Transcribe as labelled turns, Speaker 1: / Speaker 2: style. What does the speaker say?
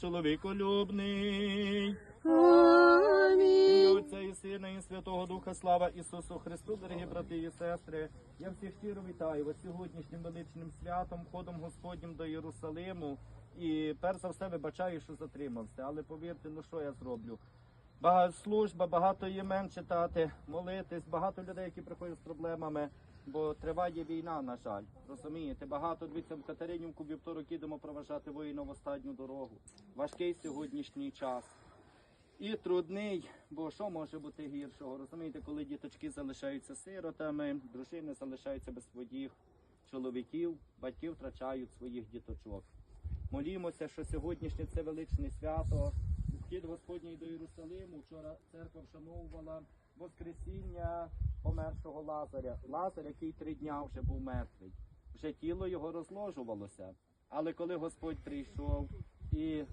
Speaker 1: чоловіколюбний. І. Отця і Сина, і Святого Духа, слава Ісусу Христу, дорогі брати і сестри. Я всіх щиро вітаю вас сьогоднішнім величним святом, ходом Господнім до Єрусалиму. І перш за все вибачаю, що затримався. Але повірте, ну що я зроблю? Багато служба, багато імен читати, молитись, багато людей, які приходять з проблемами, бо триває війна, на жаль. Розумієте, багато дивіться в Катеринівку вівторок їдемо проважати воїна в останню дорогу. Важкий сьогоднішній час. І трудний, бо що може бути гіршого? Розумієте, коли діточки залишаються сиротами, дружини залишаються без своїх чоловіків, батьки втрачають своїх діточок. Молімося, що сьогоднішнє це величне свято. Вхід Господній до Єрусалиму. Вчора церква вшановувала Воскресіння помершого Лазаря. Лазар, який три дня вже був мертвий. Вже тіло його розложувалося. Але коли Господь прийшов і